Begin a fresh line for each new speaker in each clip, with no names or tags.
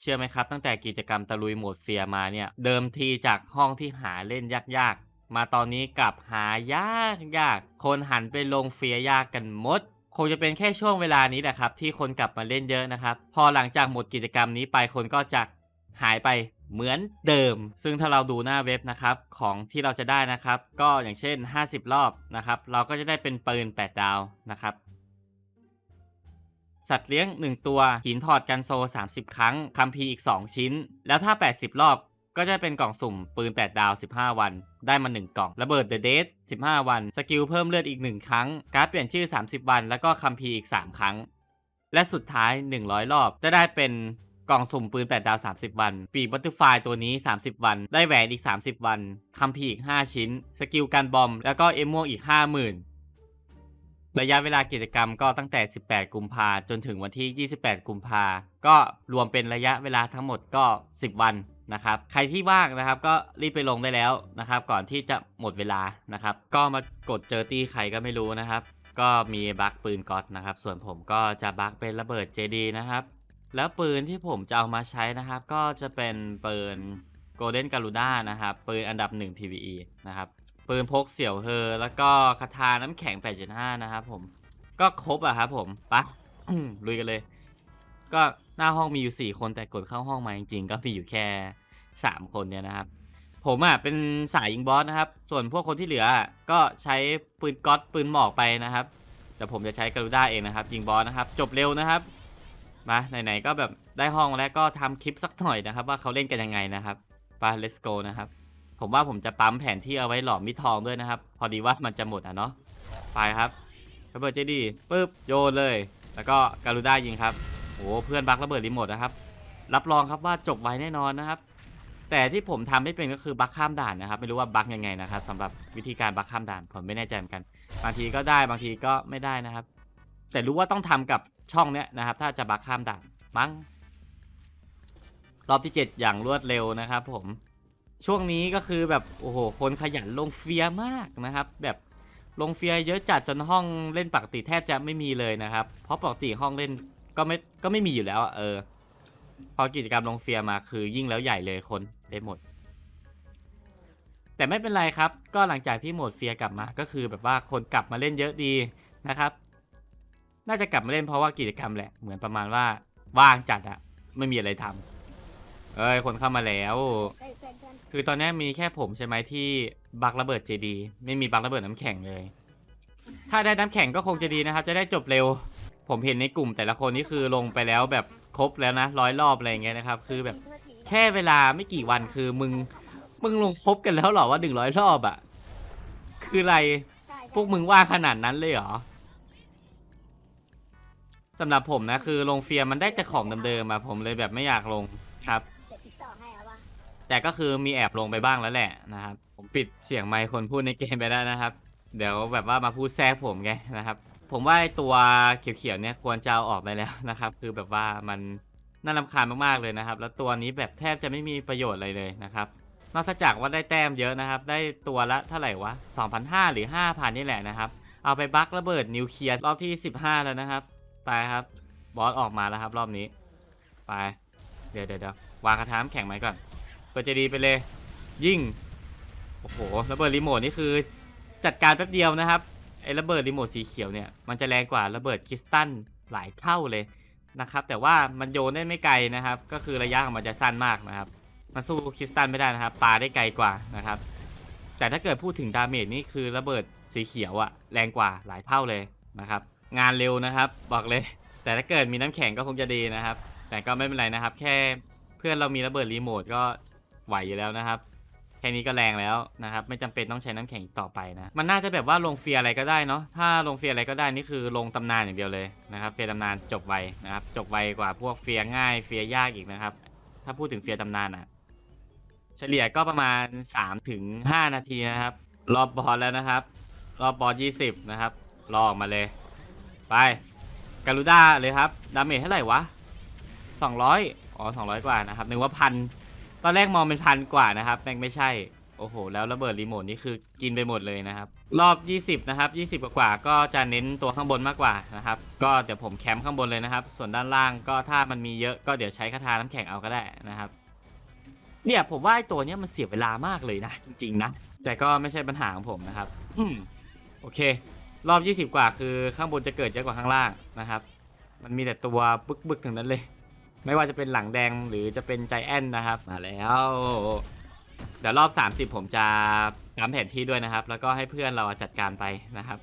เชื่อไหมครับ ตั้งแต่กิจกรรมตะลุยโหมดเฟียมาเนี่ย เดิมทีจากห้องที่หาเล่นยากๆ มาตอนนี้กลับหายากยากๆคนหันไปลงเฟียยากกันหมด คงจะเป็นแค่ช่วงเวลานี้แหละครับ ที่คนกลับมาเล่นเยอะนะครับ พอหลังจากหมดกิจกรรมนี้ไปคนก็จะหายไปเหมือนเดิม ซึ่งถ้าเราดูหน้าเว็บนะครับ ของที่เราจะได้นะครับ ก็อย่างเช่น 50 รอบนะครับ เราก็จะได้เป็นปืน 8 ดาวนะครับ สัตว์เลี้ยง 1 ตัว หินถอดกันโซ 30 ครั้ง คัมภีร์อีก 2 ชิ้น แล้วถ้า 80 รอบ ก็จะเป็นกล่องสุ่มปืน 8 ดาว 15 วัน ได้มา 1 กล่อง ระเบิดเดอะเดท15 วัน สกิลเพิ่มเลือดอีก 1 ครั้ง การ์ดเปลี่ยนชื่อ 30 วัน แล้วก็คัมภีร์อีก 3 ครั้ง และสุดท้าย 100 รอบ จะได้เป็นกล่องสุ่มปืน 8 ดาว 30 วัน ปีกบัตเตอร์ไฟตัวนี้ 30 วัน ได้แหวนอีก 30 วันคัมภีร์อีก 5 ชิ้น สกิลกันบอม แล้วก็เอมม่วงอีก 50,000 ระยะเวลากิจกรรมก็ตั้งแต่ 18 กุมภาจนถึงวันที่ 28 กุมภาก็รวมเป็นระยะเวลาทั้งหมดก็ 10 วันนะครับ ใครที่ว่างนะครับก็รีบไปลงได้แล้วนะครับ ก่อนที่จะหมดเวลานะครับ ก็มากดเจอตี้ใครก็ไม่รู้นะครับ ก็มีบัคปืนก๊อตนะครับ ส่วนผมก็จะบัคเป็นระเบิด JD นะครับ แล้วปืนที่ผมจะเอามาใช้นะครับ ก็จะเป็นปืน Golden Garuda นะครับ ปืนอันดับ 1 PVE นะครับ ปืนพกเสี่ยวเฮอแล้วก็คาถาน้ำแข็ง 8.5 นะครับผม ก็ครบอะครับผมปะลุยกันเลย ก็หน้าห้องมีอยู่ 4 คนแต่กดเข้าห้องมาจริงๆ ก็มีอยู่แค่ 3 คนเนี่ยนะครับ ผมอะเป็นสายยิงบอสนะครับ ส่วนพวกคนที่เหลือก็ใช้ปืนก๊อตปืนหมอกไปนะครับ แต่ผมจะใช้กา u ด้าเองนะครับยิงบอสนะครับ จบเร็วนะครับ มาไหนๆก็แบบได้ห้องแล้วก็ทำคลิปสักหน่อยนะครับ ว่าเขาเล่นกันยังไงนะครับไป let's go นะครับ ผมว่าผมจะปั๊มแผนที่เอาไว้หลอมมิดทองด้วยนะครับ พอดีว่ามันจะหมดอะเนาะไปครับระเบิดเจดีปึ๊บโยนเลย แล้วก็การูด้ายิงครับโอ้เพื่อนบักระเบิดรีโมทนะครับ รับรองครับว่าจบไวแน่นอนนะครับ แต่ที่ผมทำไม่เป็นก็คือบักข้ามด่านนะครับ ไม่รู้ว่าบักยังไงนะครับสำหรับวิธีการบักข้ามด่านผมไม่แน่ใจเหมือนกัน บางทีก็ได้บางทีก็ไม่ได้นะครับ แต่รู้ว่าต้องทำกับช่องเนี้ยนะครับ ถ้าจะบักข้ามด่านมั้งรอบที่ 7 อย่างรวดเร็วนะครับผม ช่วงนี้ก็คือแบบโอ้โหคนขยันลงเฟียมากนะครับ แบบลงเฟียเยอะจัดจนห้องเล่นปกติแทบจะไม่มีเลยนะครับ เพราะปกติห้องเล่นก็ไม่ก็ไม่มีอยู่แล้วอะเออ พอกิจกรรมลงเฟียมาคือยิ่งแล้วใหญ่เลยคนได้หมด แต่ไม่เป็นไรครับ ก็หลังจากที่โหมดเฟียกลับมา ก็คือแบบว่าคนกลับมาเล่นเยอะดีนะครับ น่าจะกลับมาเล่นเพราะว่ากิจกรรมแหละเหมือนประมาณว่าว่างจัดอะไม่มีอะไรทำ เอ้ยคนเข้ามาแล้ว คือตอนนี้มีแค่ผมใช่ไหมที่บักระเบิดเจดี ไม่มีบักระเบิดน้ำแข็งเลย ถ้าได้น้ำแข็งก็คงจะดีนะครับ จะได้จบเร็ว ผมเห็นในกลุ่มแต่ละคนนี่คือลงไปแล้วแบบครบแล้วนะร้อยรอบอะไรเงี้ยนะครับ คือแบบแค่เวลาไม่กี่วันคือมึงมึงลงครบกันแล้วหรอว่าหนึ่งร้อยรอบอะคืออะไรพวกมึงว่าขนาดนั้นเลยเหรอสำหรับผมนะคือลงเฟียร์มันได้แต่ของเดิมๆมาผมเลยแบบไม่อยากลงครับ แต่ก็คือมีแอบลงไปบ้างแล้วแหละนะครับ ผมปิดเสียงไมค์คนพูดในเกมไปได้นะครับ เดี๋ยวแบบว่ามาพูดแทรกผมไงนะครับ ผมว่าตัวเขียวๆเนี่ยควรจะเอาออกไปแล้วนะครับ คือแบบว่ามันน่ารำคาญมากๆเลยนะครับ แล้วตัวนี้แบบแทบจะไม่มีประโยชน์อะไรเลยนะครับ นอกจากว่าได้แต้มเยอะนะครับ ได้ตัวละเท่าไหร่วะ2,500หรือ5,000นี่แหละนะครับ เอาไปบักระเบิดนิวเคลียร์รอบที่ 15 แล้วนะครับ ไปครับ บอสออกมาแล้วครับ รอบนี้ ไป เดี๋ยวเดี๋ยวเดี๋ยววางกระทามแข็งไหมก่อน เปิดเจดีไปเลย ยิ่ง โอ้โหระเบิดรีโมทนี่คือจัดการแป๊บเดียวนะครับไอ้ระเบิดรีโมทสีเขียวเนี่ยมันจะแรงกว่าระเบิดคริสตัลหลายเท่าเลยนะครับ แต่ว่ามันโยนได้ไม่ไกลนะครับ ก็คือระยะของมันจะสั้นมากนะครับมันสู้คริสตัลไม่ได้นะครับปาได้ไกลกว่านะครับ แต่ถ้าเกิดพูดถึงดาเมจนี่คือระเบิดสีเขียวอะแรงกว่าหลายเท่าเลยนะครับ งานเร็วนะครับบอกเลย แต่ถ้าเกิดมีน้ำแข็งก็คงจะดีนะครับ แต่ก็ไม่เป็นไรนะครับ แค่เพื่อนเรามีระเบิดรีโมทก็ ไหวอยู่แล้วนะครับแค่นี้ก็แรงแล้วนะครับ ไม่จำเป็นต้องใช้น้ำแข็งอีกต่อไปนะ มันน่าจะแบบว่าลงเฟียอะไรก็ได้เนาะถ้าลงเฟียอะไรก็ได้นี่คือลงตำนานอย่างเดียวเลยนะครับเฟียตำนานจบไวนะครับ จบไวกว่าพวกเฟียง่ายเฟียยากอีกนะครับ ถ้าพูดถึงเฟียตำนานอะเฉลี่ยก็ประมาณ3ถึง5นาทีนะครับ รอบบอลแล้วนะครับ รอบบอล20 นะครับ รอออกมาเลย ไปการูด้าเลยครับดาเมจเท่าไหร่วะ200อ๋อ200 กว่านะครับนึกว่าพัน ตอนแรกมองเป็นพันกว่านะครับแม่งไม่ใช่ โอ้โห แล้วระเบิดรีโมทนี่คือกินไปหมดเลยนะครับ รอบ 20 นะครับ 20 กว่าก็จะเน้นตัวข้างบนมากกว่านะครับ ก็เดี๋ยวผมแคมป์ข้างบนเลยนะครับ ส่วนด้านล่างก็ถ้ามันมีเยอะก็เดี๋ยวใช้คาถาน้ำแข็งเอาก็ได้นะครับ เนี่ยผมว่าไอตัวเนี้ยมันเสียเวลามากเลยนะจริงๆนะ แต่ก็ไม่ใช่ปัญหาของผมนะครับโอเค รอบ 20 กว่าคือข้างบนจะเกิดเยอะกว่าข้างล่างนะครับ มันมีแต่ตัวบึกๆทั้งนั้นเลย ไม่ว่าจะเป็นหลังแดงหรือจะเป็นใจแอนนะครับ มาแล้ว เดี๋ยวรอบ 30 ผมจะทำแผนที่ด้วยนะครับ แล้วก็ให้เพื่อนเราจัดการไปนะครับ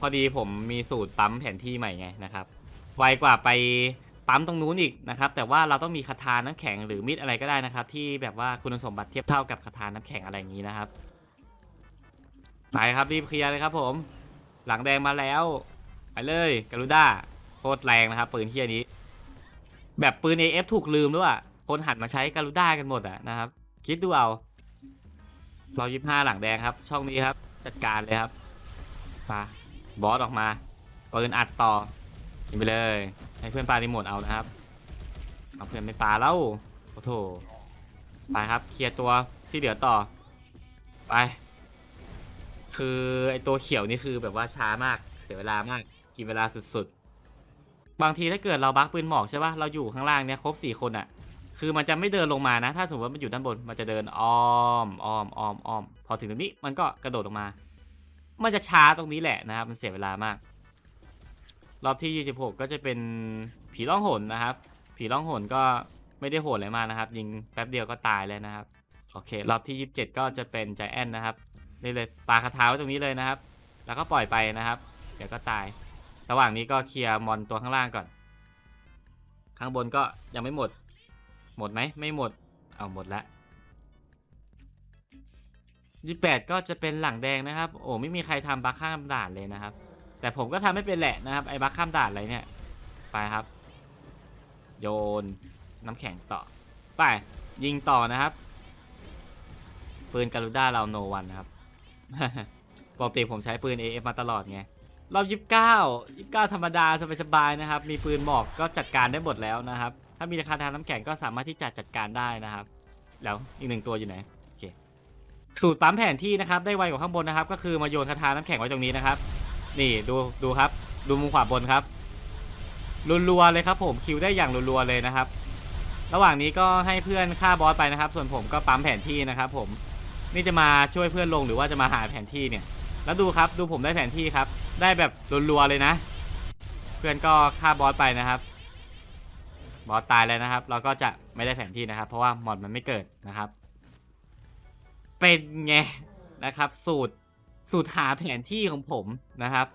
พอดีผมมีสูตรปั๊มแผนที่ใหม่ไงนะครับ ไวกว่าไปปั๊มตรงนู้นอีกนะครับ แต่ว่าเราต้องมีคาถาน้ำแข็งหรือมิดอะไรก็ได้นะครับ ที่แบบว่าคุณสมบัติเทียบเท่ากับคาถาน้ำแข็งอะไรอย่างนี้นะครับไปครับรีบเคลียร์เลยครับผม หลังแดงมาแล้วไปเลย กาลูด้าโคตรแรงนะครับปืนเที่ยนี้ แบบปืน AF ถูกลืมด้วยอะคนหันมาใช้กาลูด้ากันหมดอะนะครับ คิดดูเอาเรายิบห้าหลังแดงครับ ช่องนี้ครับ จัดการเลยครับมาบอสออกมาปืนอัดต่อยิงไปเลย ให้เพื่อนปารีโมทเอานะครับเอาเพื่อนไม่ปาแล้วโอ้โถไปครับเคลียร์ตัวที่เหลือต่อ ไป คือไอตัวเขียวนี่คือแบบว่าช้ามาก เสียเวลามาก กินเวลาสุดๆ บางทีถ้าเกิดเราบักปืนหมอกใช่ปะเราอยู่ข้างล่างเนี่ยครบสี่คนอะ่ะคือมันจะไม่เดินลงมานะ ถ้าสมมติว่ามันอยู่ด้านบน มันจะเดินอ้อมอ้อมอ้อมอ้อมพอถึงตรงนี้มันก็กระโดดลงมา มันจะช้าตรงนี้แหละนะครับ มันเสียเวลามาก รอบที่ 26 ก็จะเป็นผีล่องหนนะครับ ผีล่องหนก็ไม่ได้โหดอะไรมากนะครับ ยิงแป๊บเดียวก็ตายเลยนะครับ โอเค รอบที่ 27 ก็จะเป็นใจแอนนะครับนี่เลยปาคาถาไว้ตรงนี้เลยนะครับ แล้วก็ปล่อยไปนะครับ เดี๋ยวก็ตาย ระหว่างนี้ก็เคลียร์มอนตัวข้างล่างก่อน ข้างบนก็ยังไม่หมด หมดไหมไม่หมด เอาหมดละยี่แปดก็จะเป็นหลังแดงนะครับ โอ้ไม่มีใครทำบัคข้ามด่านเลยนะครับ แต่ผมก็ทำไม่เป็นแหละนะครับไอ้บัคข้ามด่านอะไรเนี่ย ไปครับ โยนน้ำแข็งต่อ ไป ยิงต่อนะครับ ปืนการูด้าเราโนวันนะครับ ปกติผมใช้ปืน AF มาตลอดไง รอบ29 29ธรรมดาสบายๆนะครับ มีปืนหมอกก็จัดการได้หมดแล้วนะครับ ถ้ามีราคาทางน้ำแข็งก็สามารถที่จะจัดการได้นะครับ แล้วอีกหนึ่งตัวอยู่ไหนโอเคสูตรปั๊มแผนที่นะครับ ได้ไวกว่าข้างบนนะครับ ก็คือมาโยนคาถาน้ำแข็งไว้ตรงนี้นะครับ นี่ดูดูครับ ดูมุมขวาบนครับรัวๆเลยครับ ผมคิวได้อย่างรัวๆเลยนะครับ ระหว่างนี้ก็ให้เพื่อนฆ่าบอสไปนะครับ ส่วนผมก็ปั๊มแผนที่นะครับ ผมนี่จะมาช่วยเพื่อนลงหรือว่าจะมาหาแผนที่เนี่ย แล้วดูครับดูผมได้แผนที่ครับ ได้แบบรัวๆเลยนะ เพื่อนก็ฆ่าบอสไปนะครับ บอสตายแล้วนะครับ เราก็จะไม่ได้แผนที่นะครับ เพราะว่ามอดมันไม่เกิดนะครับ เป็นไงนะครับ สูตรสูตรหาแผนที่ของผมนะครับ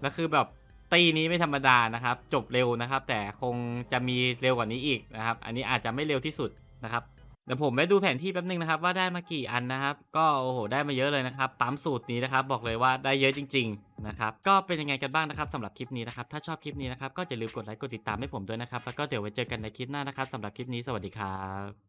แล้วคือแบบตีนี้ไม่ธรรมดานะครับ จบเร็วนะครับ แต่คงจะมีเร็วกว่านี้อีกนะครับ อันนี้อาจจะไม่เร็วที่สุดนะครับ เดี๋ยวผมไปดูแผนที่แป๊บนึงนะครับ ว่าได้มากี่อันนะครับ ก็โอ้โหได้มาเยอะเลยนะครับปั๊มสูตรนี้นะครับ บอกเลยว่าได้เยอะจริง ๆนะครับก็เป็นยังไงกันบ้างนะครับสำหรับคลิปนี้นะครับถ้าชอบคลิปนี้นะครับก็อย่าลืมกดไลค์กดติดตามให้ผมด้วยนะครับแล้วก็เดี๋ยวไว้เจอกันในคลิปหน้านะครับสำหรับคลิปนี้สวัสดีครับ